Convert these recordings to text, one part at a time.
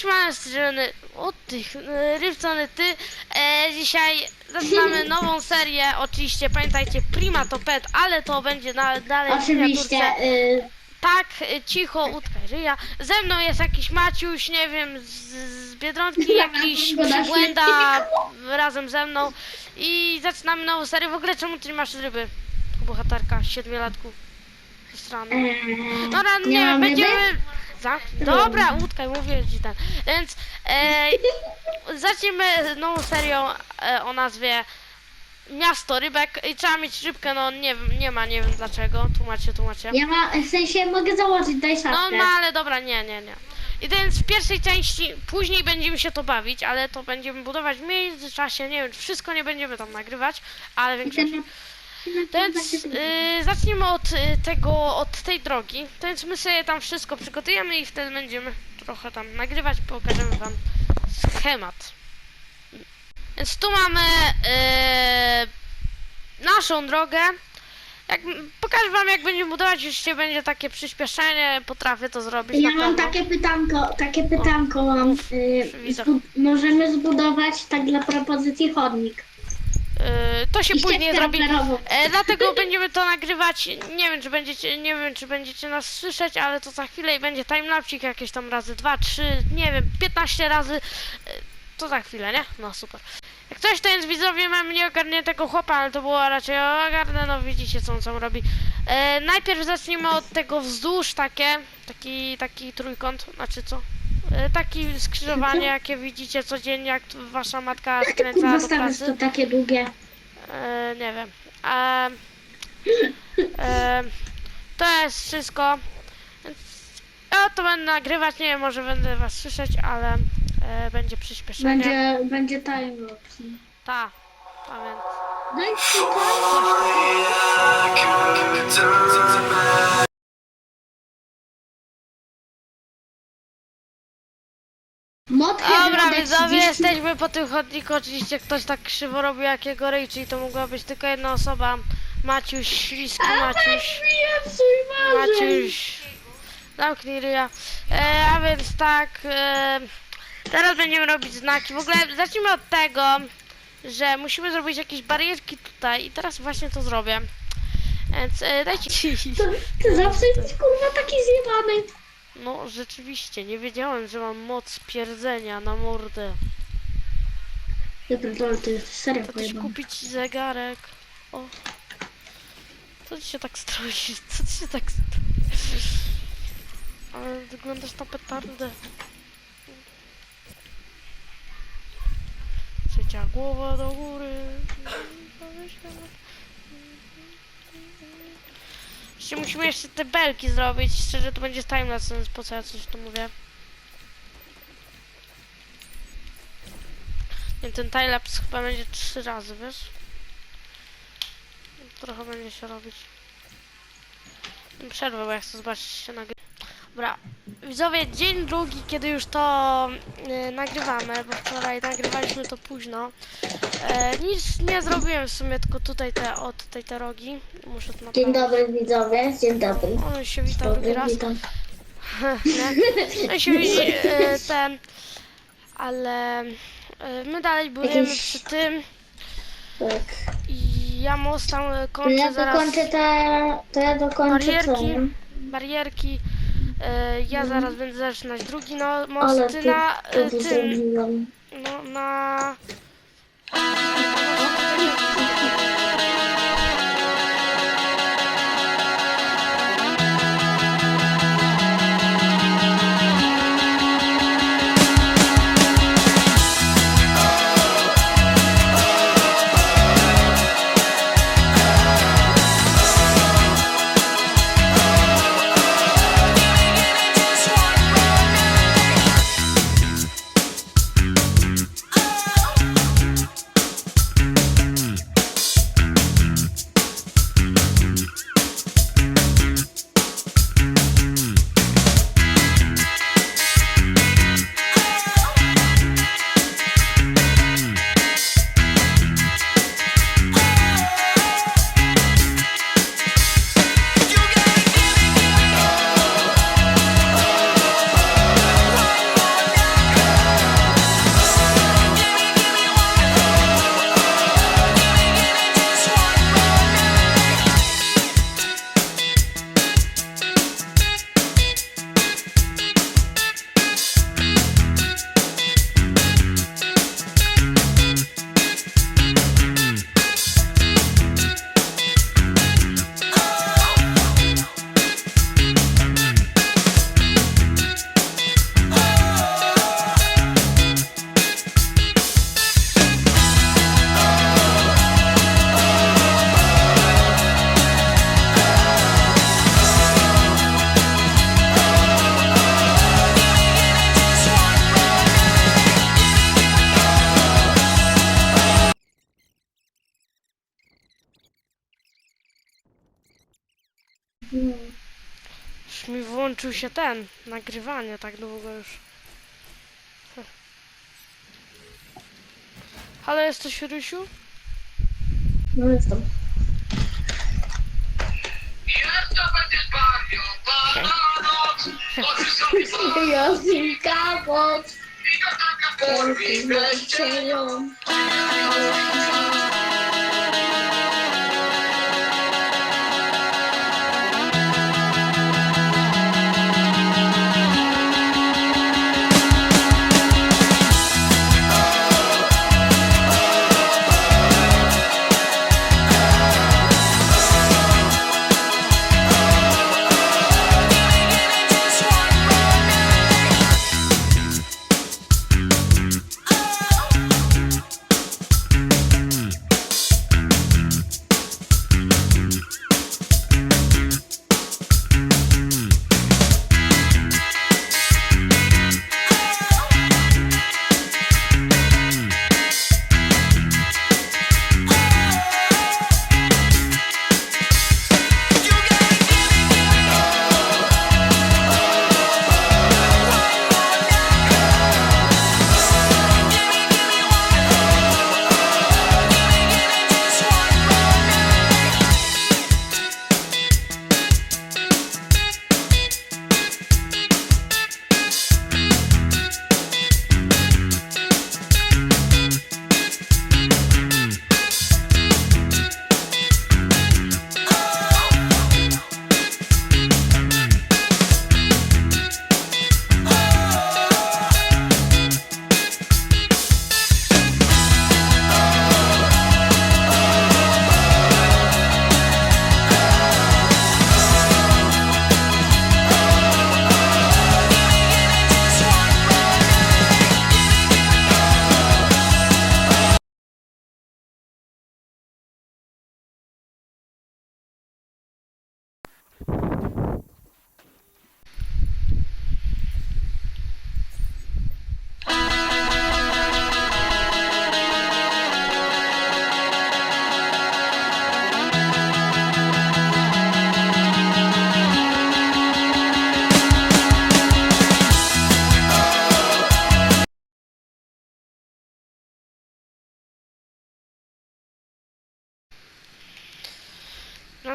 Siema, strony od tych e, Rybcony ty. E, dzisiaj zaczynamy nową serię. Oczywiście pamiętajcie, Prima to pet, ale to będzie na, dalej Oczywiście. Y, Tak, e, cicho, utkaj ryja. Ze mną jest jakiś Maciuś, nie wiem, z, z Biedronki, jakiś przybłęda razem ze mną. I zaczynamy nową serię. W ogóle czemu ty nie masz ryby? Bohaterka, siedmiolatku. Strony. e, Dobra, nie, nie wiem, będziemy... ryby? Za... Dobra, łódkaj, mówię ci ten. Więc e, zacznijmy nową serią e, o nazwie Miasto Rybek i trzeba mieć rybkę, no nie wiem, nie ma, nie wiem dlaczego. Tłumaczcie, tłumaczcie. ja ma, w sensie mogę założyć, daj szafkę. No, no ale dobra, nie, nie, nie. I więc w pierwszej części, później będziemy się to bawić, ale to będziemy budować w międzyczasie, nie wiem, wszystko nie będziemy tam nagrywać, ale większość. Więc y, zacznijmy od y, tego, od tej drogi. To więc my sobie tam wszystko przygotujemy i wtedy będziemy trochę tam nagrywać pokażemy wam schemat. Więc tu mamy y, naszą drogę. Jak, pokażę wam jak będziemy budować, jeśli będzie takie przyspieszenie, potrafię to zrobić Ja mam takie pytanko, takie pytanko mam. Y, zbu- możemy zbudować tak dla propozycji chodnik. Y, to się I później zrobi. E, dlatego będziemy to nagrywać. Nie wiem, czy będziecie, nie wiem, czy będziecie nas słyszeć, ale to za chwilę i będzie timelapsik jakieś tam razy 2, 3, nie wiem, 15 razy. E, to za chwilę, nie? No super. Jak coś to jest widzowie, mam nieogarniętego chłopa, ale to było raczej ogarnę, no widzicie co on sam robi. E, najpierw zacznijmy od tego wzdłuż takie, taki, taki trójkąt, znaczy co? E, taki skrzyżowanie, jakie widzicie codziennie, jak wasza matka skręca Kurwa, do pracy. to takie długie. E, nie wiem. E, e, to jest wszystko. Więc ja to będę nagrywać, nie wiem, może będę was słyszeć, ale e, będzie przyspieszenie. Będzie, będzie timelapse. Ta, a więc. No i super. Mod Dobra, widzowie, 30 jesteśmy po tym chodniku. Oczywiście ktoś tak krzywo robił jakiego ryj, czyli to mogła być tylko jedna osoba. Maciuś, śliski Maciuś. Maciuś. Zamknij ryja. E, a więc tak. E, teraz będziemy robić znaki. W ogóle zacznijmy od tego, że musimy zrobić jakieś barierki tutaj i teraz właśnie to zrobię. Więc e, dajcie To, ty zawsze jesteś kurwa taki zjebany. No rzeczywiście, nie wiedziałem, że mam moc pierdzenia na mordę. Ja pierdolę, ty jesteś serio To też kupić zegarek. O. Co ci się tak stroisz? Co ci się tak stroisz? Ale wyglądasz na petardę. Trzecia głowa do góry. Musimy jeszcze te belki zrobić. Szczerze to będzie timelapse, więc po co ja coś tu mówię? Nie, ten timelapse chyba będzie trzy razy, wiesz? Trochę będzie się robić. Przerwę, bo ja chcę zobaczyć się nagry... Dobra, widzowie, dzień drugi, kiedy już to y, nagrywamy, bo wczoraj nagrywaliśmy to późno. E, nic nie zrobiłem w sumie, tylko tutaj te, od tej te rogi. Muszę to Dzień naprawić. dobry widzowie, dzień dobry. On się wita drugi raz. witam. nie? No się widzi e, ten, ale e, my dalej budujemy Jakiś- przy tym Tak. i ja most tam e, To kończę ja zaraz dokończę te, to ja dokończę co? barierki, nie? barierki. E, ja zaraz będę zaczynać drugi no, Ale most ty, ty na ty e, tym, zrobiłem. no na Thank you. Już mi włączył się ten, nagrywanie tak długo już. Halo, jesteś Rysiu? No jestem. Jeszcze będziesz panią bananą, oczy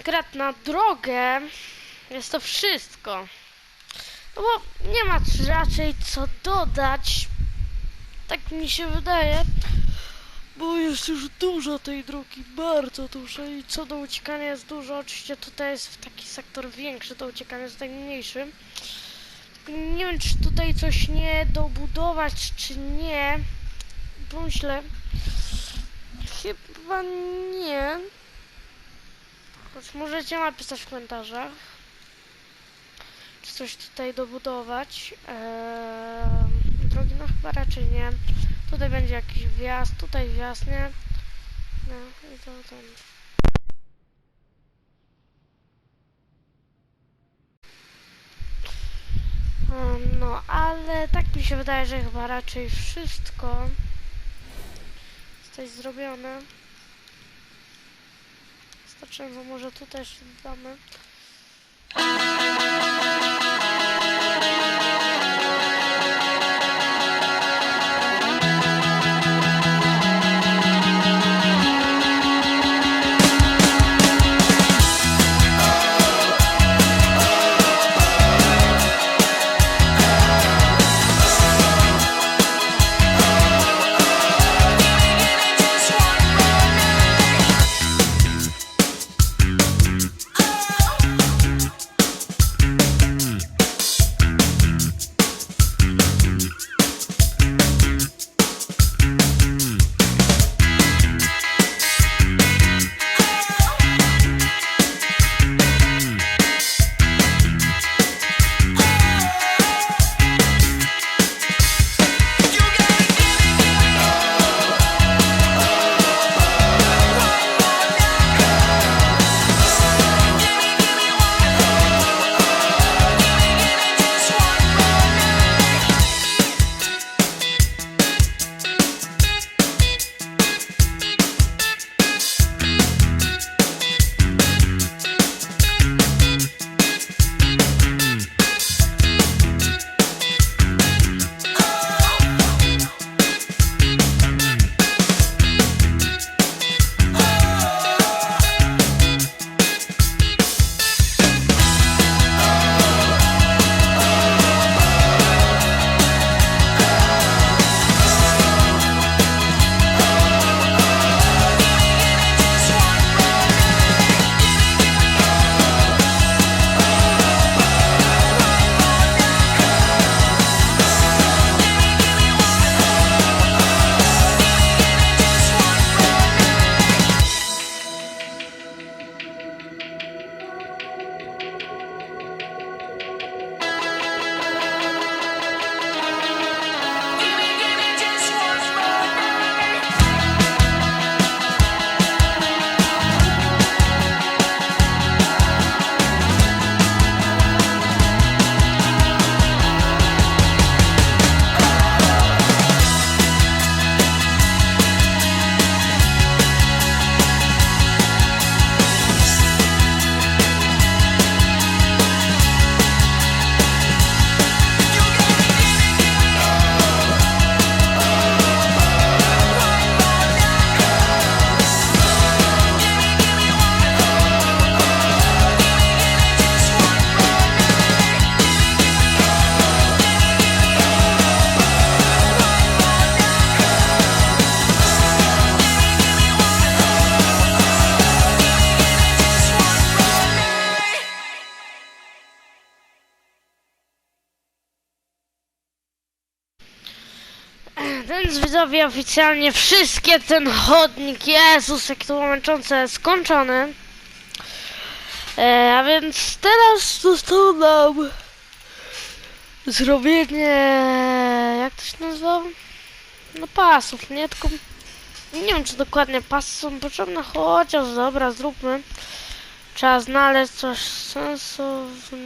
ją. Konkretna drogę jest to wszystko. No bo nie ma raczej co dodać. Tak mi się wydaje. Bo jest już dużo tej drogi, bardzo dużo i co do uciekania jest dużo. Oczywiście tutaj jest taki sektor większy, to uciekanie jest tutaj mniejszy. Nie wiem, czy tutaj coś nie dobudować, czy nie. Pomyślę. Chyba nie. Choć możecie napisać w komentarzach, czy coś tutaj dobudować. Eee, drogi, no chyba raczej nie. Tutaj będzie jakiś wjazd, tutaj wjazd, nie? No i to tam. Em, No, ale tak mi się wydaje, że chyba raczej wszystko jest tutaj zrobione. Wystarczająco może tu też damy. Więc widzowie oficjalnie wszystkie ten chodnik, Jezus, jak to męczące, skończony. E, a więc teraz zostało nam zrobienie, jak to się nazywa? No pasów, nie? Tylko nie wiem, czy dokładnie pasy są potrzebne, chociaż dobra, zróbmy. Trzeba znaleźć coś sensownego.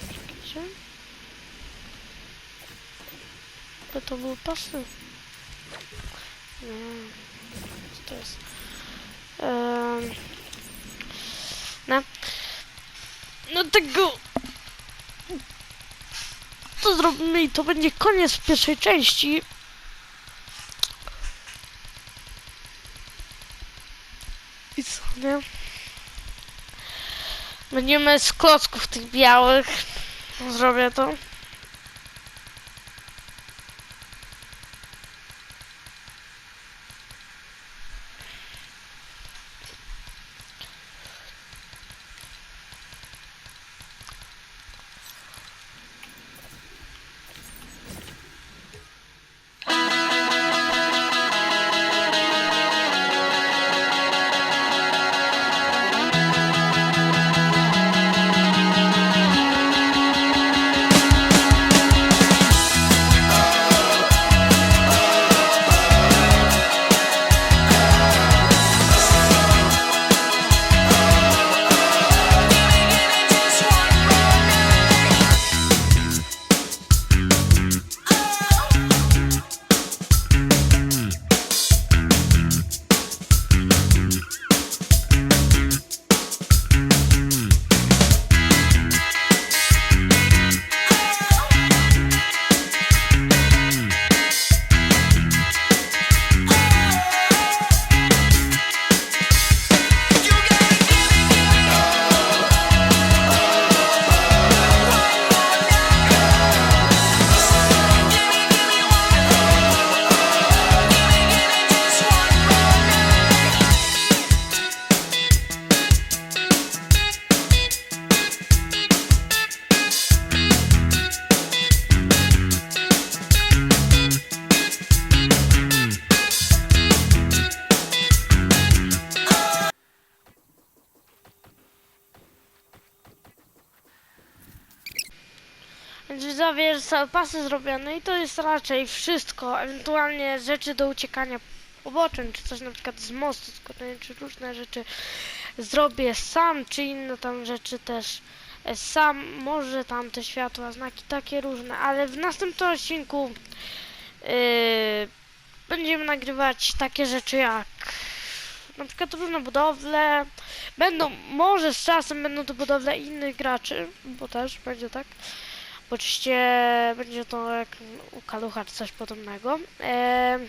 Czekajcie. To to były pasy. Nie. Co to jest? Um, no. No tego... To zrobimy i to będzie koniec pierwszej części. I co, nie? Będziemy z klocków tych białych. Zrobię to. Są pasy zrobione i to jest raczej wszystko. Ewentualnie rzeczy do uciekania poboczeń, czy coś na przykład z mostu skoczenia, czy różne rzeczy zrobię sam, czy inne tam rzeczy też e, sam. Może tam te światła, znaki takie różne, ale w następnym odcinku yy, będziemy nagrywać takie rzeczy jak na przykład różne budowle. Będą, może z czasem będą to budowle innych graczy, bo też będzie tak. Oczywiście będzie to jak u Kalucha czy coś podobnego. Eee,